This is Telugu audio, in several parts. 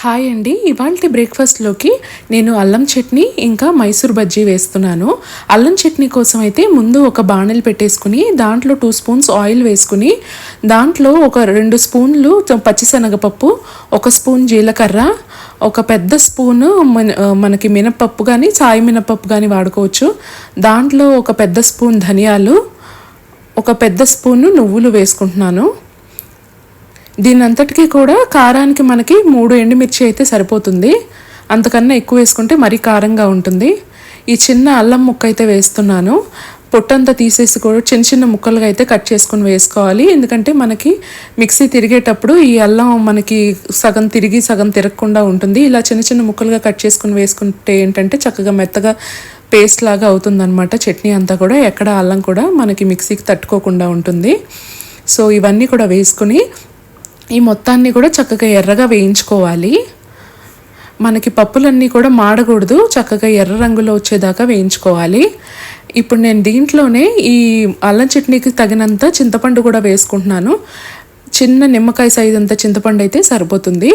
హాయ్ అండి. ఇవాళ బ్రేక్ఫాస్ట్లోకి నేను అల్లం చట్నీ ఇంకా మైసూర్ బజ్జీ వేస్తున్నాను. అల్లం చట్నీ కోసం అయితే ముందు ఒక బాణలు పెట్టేసుకుని దాంట్లో టూ స్పూన్స్ ఆయిల్ వేసుకుని దాంట్లో ఒక రెండు స్పూన్లు పచ్చిశనగపప్పు ఒక స్పూన్ జీలకర్ర ఒక పెద్ద స్పూను మనకి మినపప్పు కానీ సాయి మినపప్పు కానీ వాడుకోవచ్చు. దాంట్లో ఒక పెద్ద స్పూన్ ధనియాలు ఒక పెద్ద స్పూను నువ్వులు వేసుకుంటున్నాను. దీని అంతటికీ కూడా కారానికి మనకి మూడు ఎండుమిర్చి అయితే సరిపోతుంది. అంతకన్నా ఎక్కువ వేసుకుంటే మరీ కారంగా ఉంటుంది. ఈ చిన్న అల్లం ముక్క అయితే వేస్తున్నాను. పొట్టంతా తీసేసి కూడా చిన్న చిన్న ముక్కలుగా అయితే కట్ చేసుకుని వేసుకోవాలి. ఎందుకంటే మనకి మిక్సీ తిరిగేటప్పుడు ఈ అల్లం మనకి సగం తిరిగి సగం తిరగకుండా ఉంటుంది. ఇలా చిన్న చిన్న ముక్కలుగా కట్ చేసుకుని వేసుకుంటే ఏంటంటే చక్కగా మెత్తగా పేస్ట్ లాగా అవుతుందన్నమాట. చట్నీ అంతా కూడా ఎక్కడ అల్లం కూడా మనకి మిక్సీకి తట్టుకోకుండా ఉంటుంది. సో ఇవన్నీ కూడా వేసుకుని ఈ మొత్తాన్ని కూడా చక్కగా ఎర్రగా వేయించుకోవాలి. మనకి పప్పులన్నీ కూడా మాడకూడదు చక్కగా ఎర్ర రంగులో వచ్చేదాకా వేయించుకోవాలి. ఇప్పుడు నేను దీంట్లోనే ఈ అల్లం చట్నీకి తగినంత చింతపండు కూడా వేసుకుంటున్నాను. చిన్న నిమ్మకాయ సైజ్ అంత చింతపండు అయితే సరిపోతుంది.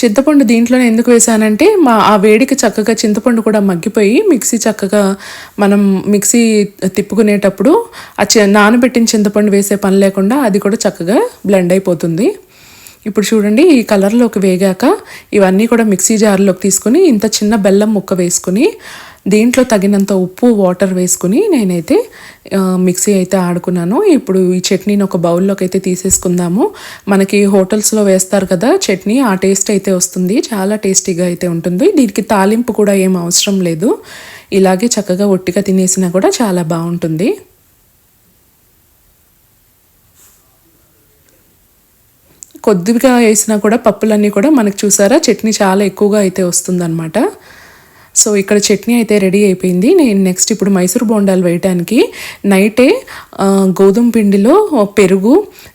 చింతపండు దీంట్లోనే ఎందుకు వేసానంటే మా ఆ వేడికి చక్కగా చింతపండు కూడా మగ్గిపోయి మిక్సీ చక్కగా మనం మిక్సీ తిప్పుకునేటప్పుడు ఆ నానబెట్టిన చింతపండు వేసే పని లేకుండా అది కూడా చక్కగా బ్లెండ్ అయిపోతుంది. ఇప్పుడు చూడండి ఈ కలర్లోకి వేగాక ఇవన్నీ కూడా మిక్సీ జార్లోకి తీసుకుని ఇంత చిన్న బెల్లం ముక్క వేసుకుని దీంట్లో తగినంత ఉప్పు వాటర్ వేసుకుని నేనైతే మిక్సీ అయితే ఆడుకున్నాను. ఇప్పుడు ఈ చట్నీని ఒక బౌల్లోకి అయితే తీసేసుకుందాము. మనకి హోటల్స్లో వేస్తారు కదా చట్నీ ఆ టేస్ట్ అయితే వస్తుంది. చాలా టేస్టీగా అయితే ఉంటుంది. దీనికి తాలింపు కూడా ఏం అవసరం లేదు. ఇలాగే చక్కగా ఒట్టిగా తినేసినా కూడా చాలా బాగుంటుంది. కొద్దిగా వేసినా కూడా పప్పులన్నీ కూడా మనకు చూసారా? చట్నీ చాలా ఎక్కువగా అయితే వస్తుందన్నమాట. సో ఇక్కడ చట్నీ అయితే రెడీ అయిపోయింది. నేను నెక్స్ట్ ఇప్పుడు మైసూర్ బోండాలు వేయడానికి నైటే గోధుమ పిండిలో పెరుగు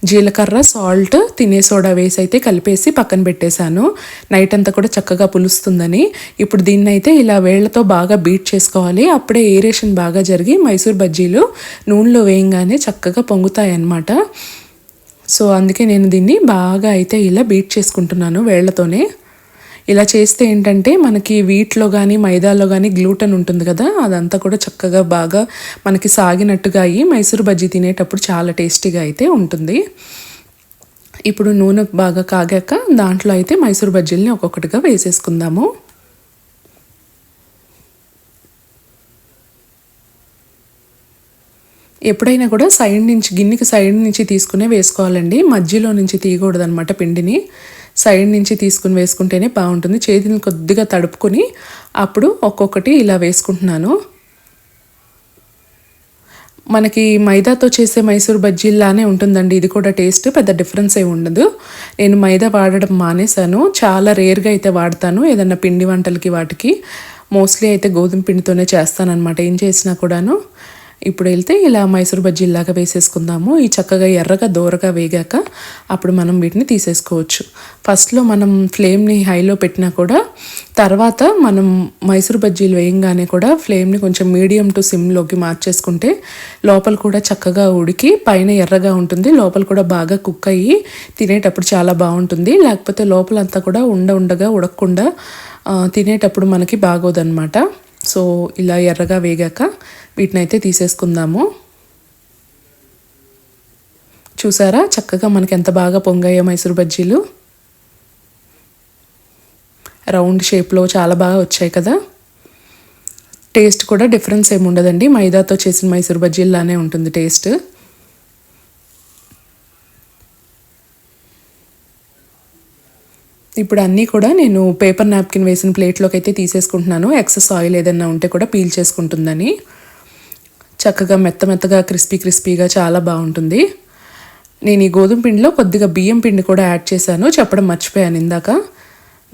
జీలకర్ర సాల్ట్ తినే సోడా వేసి అయితే కలిపేసి పక్కన పెట్టేశాను. నైట్ అంతా కూడా చక్కగా పులుస్తుందని. ఇప్పుడు దీన్ని అయితే ఇలా వేళ్ళతో బాగా బీట్ చేసుకోవాలి. అప్పుడే ఏరేషన్ బాగా జరిగి మైసూర్ బజ్జీలు నూనెలో వేయంగానే చక్కగా పొంగుతాయి అన్నమాట సో అందుకే నేను దీన్ని బాగా అయితే ఇలా బీట్ చేసుకుంటున్నాను వేళ్ళతోనే. ఇలా చేస్తే ఏంటంటే మనకి వీటిలో కానీ మైదాలో కానీ గ్లూటన్ ఉంటుంది కదా అదంతా కూడా చక్కగా బాగా మనకి సాగినట్టుగా అయ్యి మైసూర్ బజ్జీ తినేటప్పుడు చాలా టేస్టీగా అయితే ఉంటుంది. ఇప్పుడు నూనె బాగా కాగాక దాంట్లో అయితే మైసూర్ బజ్జీలని ఒక్కొక్కటిగా వేసేసుకుందాము. ఎప్పుడైనా కూడా సైడ్ నుంచి గిన్నెకి సైడ్ నుంచి తీసుకునే వేసుకోవాలండి. మధ్యలో నుంచి తీయకూడదనమాట పిండిని. సైడ్ నుంచి తీసుకుని వేసుకుంటేనే బాగుంటుంది. చేతిని కొద్దిగా తడుపుకొని అప్పుడు ఒక్కొక్కటి ఇలా వేసుకుంటున్నాను. మనకి మైదాతో చేసే మైసూర్ బజ్జీలానే ఉంటుందండి. ఇది కూడా టేస్ట్ పెద్ద డిఫరెన్స్ ఏమి ఉండదు. నేను మైదా వాడడం మానేశాను. చాలా రేర్గా అయితే వాడతాను ఏదన్నా పిండి వంటలకి వాటికి. మోస్ట్లీ అయితే గోధుమ పిండితోనే చేస్తానన్నమాట. ఏం చేసినా కూడాను. ఇప్పుడు వెళ్తే ఇలా మైసూర్ బజ్జీలాగా వేసేసుకుందాము. ఈ చక్కగా ఎర్రగా దూరగా వేగాక అప్పుడు మనం వీటిని తీసేసుకోవచ్చు. ఫస్ట్లో మనం ఫ్లేమ్ని హైలో పెట్టినా కూడా తర్వాత మనం మైసూర్ బజ్జీలు వేయంగానే కూడా ఫ్లేమ్ని కొంచెం మీడియం టు సిమ్లోకి మార్చేసుకుంటే లోపల కూడా చక్కగా ఉడికి పైన ఎర్రగా ఉంటుంది. లోపల కూడా బాగా కుక్ అయ్యి తినేటప్పుడు చాలా బాగుంటుంది. లేకపోతే లోపలంతా కూడా ఉండ ఉండగా ఉడకకుండా తినేటప్పుడు మనకి బాగోదన్నమాట. సో ఇలా ఎర్రగా వేగాక వీటిని అయితే తీసేసుకుందాము. చూసారా? చక్కగా మనకి ఎంత బాగా పొంగాయో మైసూర్ బజ్జీలు. రౌండ్ షేప్లో చాలా బాగా వచ్చాయి కదా. టేస్ట్ కూడా డిఫరెన్స్ ఏమి ఉండదండి మైదాతో చేసిన మైసూర్ బజ్జీలానే ఉంటుంది టేస్ట్. ఇప్పుడు అన్నీ కూడా నేను పేపర్ నాప్కిన్ వేసిన ప్లేట్లోకి అయితే తీసేసుకుంటున్నాను. ఎక్సెస్ ఆయిల్ ఏదైనా ఉంటే కూడా పీల్ చేసుకుంటుందని. చక్కగా మెత్త మెత్తగా క్రిస్పీ క్రిస్పీగా చాలా బాగుంటుంది. నేను ఈ గోధుమ పిండిలో కొద్దిగా బియ్యం పిండి కూడా యాడ్ చేశాను. చెప్పడం మర్చిపోయాను ఇందాక.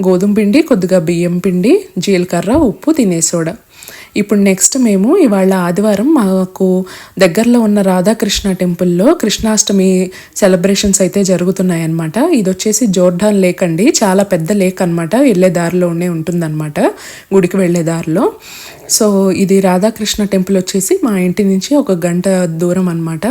గోధుమ పిండి కొద్దిగా బియ్యం పిండి జీలకర్ర ఉప్పు తినేసోడా. ఇప్పుడు నెక్స్ట్ మేము ఇవాళ ఆదివారం మాకు దగ్గరలో ఉన్న రాధాకృష్ణ టెంపుల్లో కృష్ణాష్టమి సెలబ్రేషన్స్ అయితే జరుగుతున్నాయి అనమాట ఇది వచ్చేసి జోర్డాన్ లేక్ అండి. చాలా పెద్ద లేక్ అనమాట వెళ్ళే దారిలోనే ఉంటుందన్నమాట. గుడికి వెళ్ళే దారిలో. సో ఇది రాధాకృష్ణ టెంపుల్ వచ్చేసి మా ఇంటి నుంచి ఒక గంట దూరం అనమాట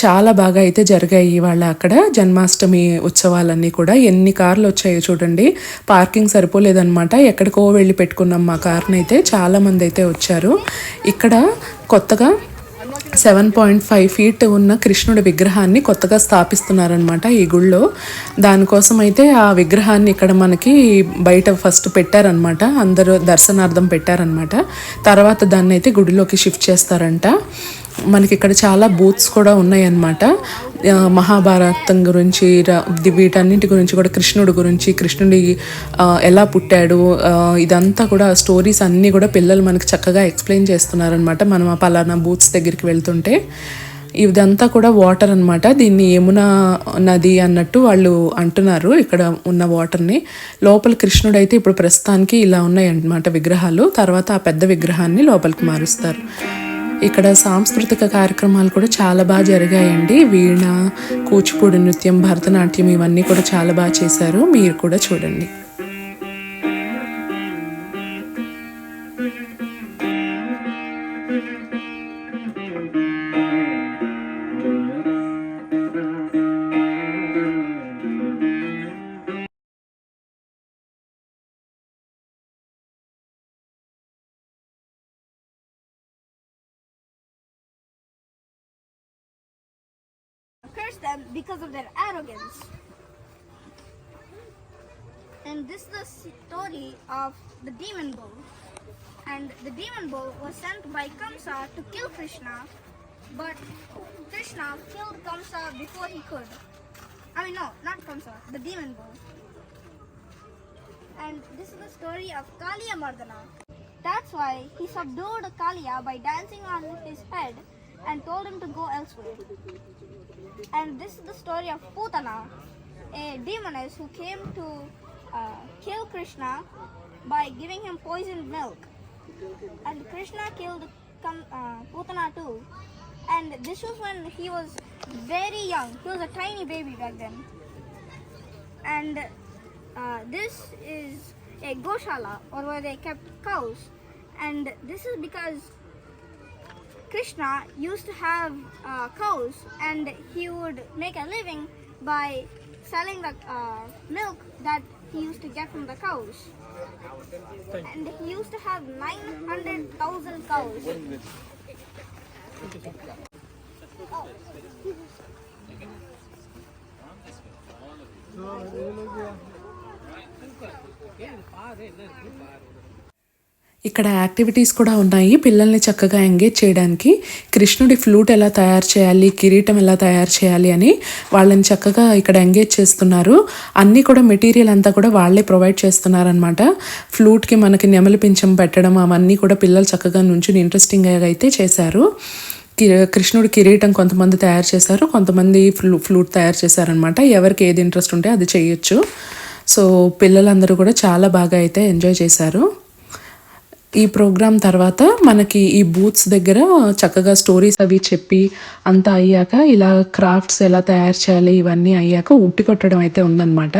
చాలా బాగా అయితే జరిగాయి ఇవాళ అక్కడ. జన్మాష్టమి ఉత్సవాలన్నీ కూడా. ఎన్ని కార్లు వచ్చాయో చూడండి. పార్కింగ్ సరిపోలేదన్నమాట. ఎక్కడికో వెళ్ళి పెట్టుకున్నాం మా కార్ని అయితే చాలా మంది అయితే వచ్చారు. ఇక్కడ కొత్తగా సెవెన్ పాయింట్ ఫైవ్ ఫీట్ ఉన్న కృష్ణుడి విగ్రహాన్ని కొత్తగా స్థాపిస్తున్నారనమాట ఈ గుళ్ళో. దానికోసం అయితే ఆ విగ్రహాన్ని ఇక్కడ మనకి బయట ఫస్ట్ పెట్టారనమాట అందరూ దర్శనార్థం పెట్టారనమాట తర్వాత దాన్ని అయితే గుడిలోకి షిఫ్ట్ చేస్తారంట. మనకి ఇక్కడ చాలా బూత్స్ కూడా ఉన్నాయన్నమాట. మహాభారతం గురించి వీటన్నింటి వీటన్నిటి గురించి కూడా కృష్ణుడి గురించి కృష్ణుడి ఎలా పుట్టాడు ఇదంతా కూడా స్టోరీస్ అన్నీ కూడా పిల్లలు మనకి చక్కగా ఎక్స్ప్లెయిన్ చేస్తున్నారనమాట మనం ఆ పలానా బూత్స్ దగ్గరికి వెళ్తుంటే ఇదంతా కూడా వాటర్ అన్నమాట. దీన్ని యమున నది అన్నట్టు వాళ్ళు అంటున్నారు ఇక్కడ ఉన్న వాటర్ని. లోపల కృష్ణుడు అయితే ఇప్పుడు ప్రస్తుతానికి ఇలా ఉన్నాయి అన్నమాట విగ్రహాలు. తర్వాత ఆ పెద్ద విగ్రహాన్ని లోపలికి మారుస్తారు. ఇక్కడ సాంస్కృతిక కార్యక్రమాలు కూడా చాలా బాగా జరిగాయండి. వీణ కూచిపూడి నృత్యం భరతనాట్యం ఇవన్నీ కూడా చాలా బాగా చేశారు. మీరు కూడా చూడండి. Curse them because of their arrogance. And this is the story of the demon bull. And the demon bull was sent by Kamsa to kill Krishna, but Krishna killed Kamsa before he could. I mean, no, not Kamsa, the demon bull. And this is the story of Kaliya Mardana. That's why he subdued Kaliya by dancing on his head and told him to go elsewhere. And this is the story of Putana, a demoness who came to uh, kill Krishna by giving him poisoned milk. And Krishna killed uh, Putana too. And this was when he was very young. He was a tiny baby back then. And uh, this is a goshala, or where they kept cows. And this is because Krishna used to have uh, cows and he would make a living by selling the uh, milk that he used to get from the cows. And he used to have 900,000 cows. ఇక్కడ యాక్టివిటీస్ కూడా ఉన్నాయి. పిల్లల్ని చక్కగా ఎంగేజ్ చేయడానికి కృష్ణుడి ఫ్లూట్ ఎలా తయారు చేయాలి కిరీటం ఎలా తయారు చేయాలి అని వాళ్ళని చక్కగా ఇక్కడ ఎంగేజ్ చేస్తున్నారు. అన్నీ కూడా మెటీరియల్ అంతా కూడా వాళ్ళే ప్రొవైడ్ చేస్తున్నారనమాట ఫ్లూట్కి మనకి నెమలి పింఛం పెట్టడం అవన్నీ కూడా పిల్లలు చక్కగా నుంచుని ఇంట్రెస్టింగ్గా అయితే చేశారు. కి- కృష్ణుడి కిరీటం కొంతమంది తయారు చేశారు. కొంతమంది ఫ్లూ ఫ్లూట్ తయారు చేశారనమాట ఎవరికి ఏది ఇంట్రెస్ట్ ఉంటే అది చేయొచ్చు. సో పిల్లలందరూ కూడా చాలా బాగా అయితే ఎంజాయ్ చేశారు. ఈ ప్రోగ్రామ్ తర్వాత మనకి ఈ బూత్స్ దగ్గర చక్కగా స్టోరీస్ అవి చెప్పి అంతా అయ్యాక ఇలా క్రాఫ్ట్స్ ఎలా తయారు చేయాలి ఇవన్నీ అయ్యాక ఉట్టి కొట్టడం అయితే ఉందన్నమాట.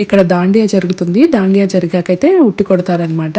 ఇక్కడ దాండియా జరుగుతుంది. దాండియా జరిగాకైతే ఉట్టి కొడతారనమాట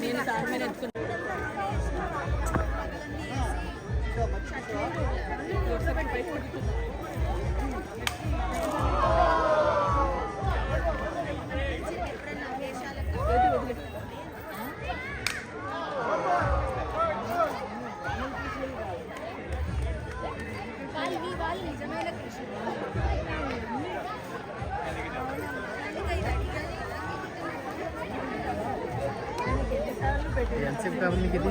నేను దాని మీద ఎత్తుకున్నాను यांचे किती?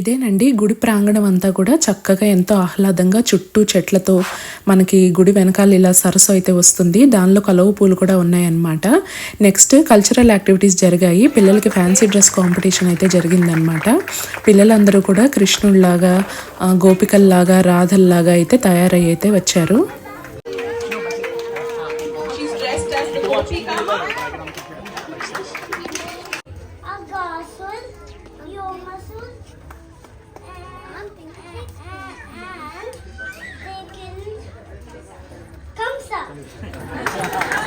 ఇదేనండి గుడి ప్రాంగణం అంతా కూడా చక్కగా ఎంతో ఆహ్లాదంగా చుట్టూ చెట్లతో మనకి గుడి వెనకాల ఇలా సరస్సు అయితే వస్తుంది. దానిలో కలువ పూలు కూడా ఉన్నాయన్నమాట. నెక్స్ట్ కల్చరల్ యాక్టివిటీస్ జరిగాయి. పిల్లలకి ఫ్యాన్సీ డ్రెస్ కాంపిటీషన్ అయితే జరిగిందనమాట పిల్లలందరూ కూడా కృష్ణుల్లాగా గోపికల్లాగా రాధల్లాగా అయితే తయారై అయితే వచ్చారు. そうか。